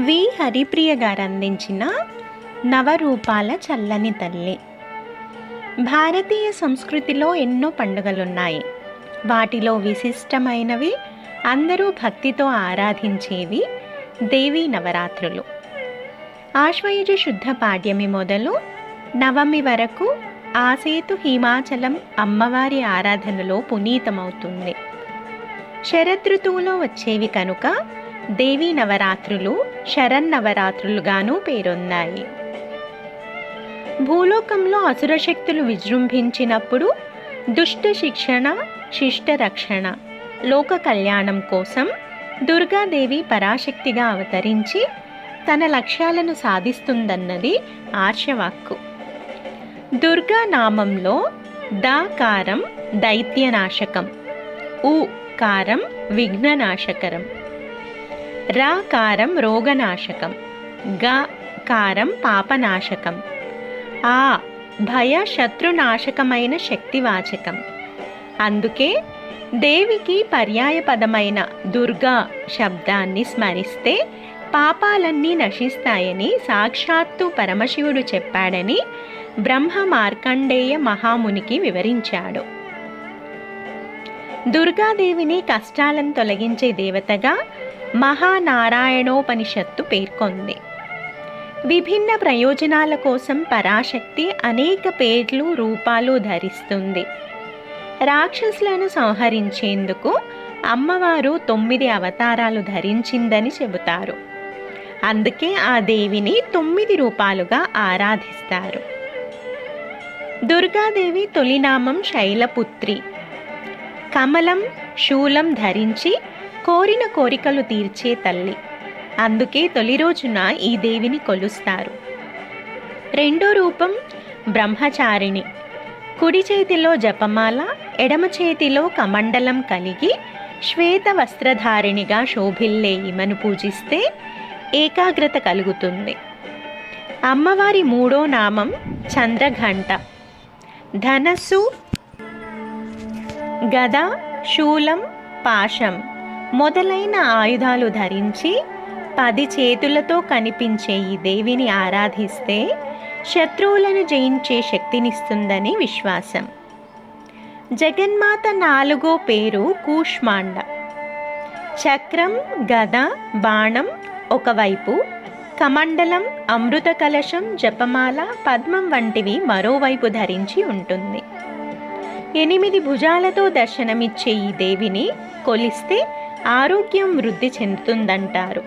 వి హరిప్రియ గారు అందించిన నవరూపాల చల్లని తల్లి. భారతీయ సంస్కృతిలో ఎన్నో పండుగలున్నాయి. వాటిలో విశిష్టమైనవి అందరూ భక్తితో ఆరాధించేవి దేవీ నవరాత్రులు. ఆశ్వయుజ శుద్ధ పాడ్యమి మొదలు నవమి వరకు ఆసేతు హిమాచలం అమ్మవారి ఆరాధనలో పునీతమవుతుంది. శరదృతువులో వచ్చేవి కనుక దేవీ నవరాత్రులు శరన్నవరాత్రులుగాను పేరొందాయి భూలోకంలో అసుర శక్తులు విజృంభించినప్పుడు దుష్ట శిక్షణ శిష్ట రక్షణ లోక కళ్యాణం కోసం దుర్గాదేవి పరాశక్తిగా అవతరించి తన లక్ష్యాలను సాధిస్తుందన్నది ఆర్షవాక్కు. దుర్గా నామంలో దాకారం దైత్యనాశకం ఉ కారం విఘ్ననాశకరం. రా కారం రోగనాశకం. గ కారం పాపనాశకం. ఆ భయ శత్రునాశకమైన శక్తివాచకం. అందుకే దేవికి పర్యాయపదమైన దుర్గా శబ్దాన్ని స్మరిస్తే పాపాలన్నీ నశిస్తాయని సాక్షాత్తు పరమశివుడు చెప్పాడని బ్రహ్మ మార్కండేయ మహామునికి వివరించాడు. దుర్గాదేవిని కష్టాలను తొలగించే దేవతగా మహానారాయణోపనిషత్తు పేర్కొంది. విభిన్న ప్రయోజనాల కోసం పరాశక్తి అనేక పేర్లు రూపాలు ధరిస్తుంది. రాక్షసులను సంహరించేందుకు అమ్మవారు తొమ్మిది అవతారాలు ధరించిందని చెబుతారు. అందుకే ఆ దేవిని తొమ్మిది రూపాలుగా ఆరాధిస్తారు. దుర్గాదేవి తొలినామం శైలపుత్రి. కమలం శూలం ధరించి కోరిన కోరికలు తీర్చే తల్లి. అందుకే తొలి రోజున ఈ దేవిని కొలుస్తారు. రెండో రూపం బ్రహ్మచారిణి. కుడి చేతిలో జపమాల ఎడమ చేతిలో కమండలం కలిగి శ్వేత వస్త్రధారిణిగా శోభిల్లే ఈమెను పూజిస్తే ఏకాగ్రత కలుగుతుంది. అమ్మవారి మూడో నామం చంద్రఘంట. ధనస్సు గద శూలం పాశం. మొదలైన ఆయుధాలు ధరించి పది చేతులతో కనిపించే ఈ దేవిని ఆరాధిస్తే శత్రువులను జయించే శక్తినిస్తుందని విశ్వాసం. జగన్మాత నాలుగో పేరు కూష్మాండ. చక్రం గద బాణం ఒకవైపు కమండలం అమృత కలశం జపమాల పద్మం వంటివి మరోవైపు ధరించి ఉంటుంది. ఎనిమిది భుజాలతో దర్శనమిచ్చే ఈ దేవిని కొలిస్తే ఆరోగ్యం వృద్ధి చెందుతుందంటారు.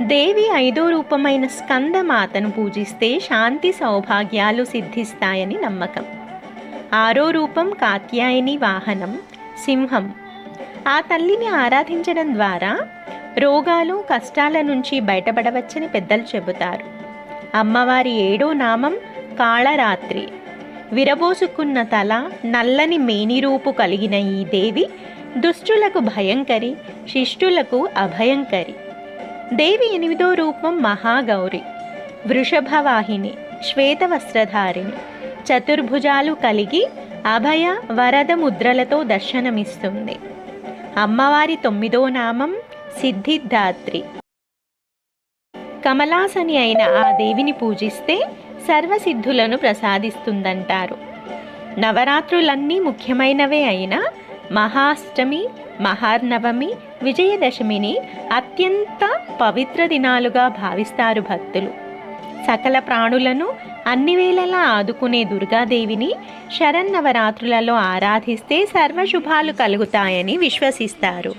దేవి ఐదో రూపమైన స్కందమాతను పూజిస్తే శాంతి సౌభాగ్యాలు సిద్ధిస్తాయని నమ్మకం. ఆరో రూపం కాత్యాయని వాహనం సింహం. ఆ తల్లిని ఆరాధించడం ద్వారా రోగాలు కష్టాల నుంచి బయటపడవచ్చని పెద్దలు చెబుతారు. అమ్మవారి ఏడో నామం కాళరాత్రి. విరబోసుకున్న తల నల్లని మేనిరూపు కలిగిన ఈ దేవి దుష్టులకు భయంకరి శిష్టులకు అభయంకరి. దేవి ఎనిమిదో రూపం మహాగౌరి వృషభవాహిని శ్వేతవస్త్రధారిణి. చతుర్భుజాలు కలిగి అభయ వరద ముద్రలతో దర్శనమిస్తుంది. అమ్మవారి తొమ్మిదో నామం సిద్ధిదాత్రి. కమలాసని అయిన ఆ దేవిని పూజిస్తే సర్వసిద్ధులను ప్రసాదిస్తుందంటారు. నవరాత్రులన్నీ ముఖ్యమైనవే అయినా మహాష్టమి మహార్నవమి విజయదశమిని అత్యంత పవిత్ర దినాలుగా భావిస్తారు భక్తులు. సకల ప్రాణులను అన్ని వేళలా ఆదుకునే దుర్గాదేవిని శరన్నవరాత్రులలో ఆరాధిస్తే సర్వశుభాలు కలుగుతాయని విశ్వసిస్తారు.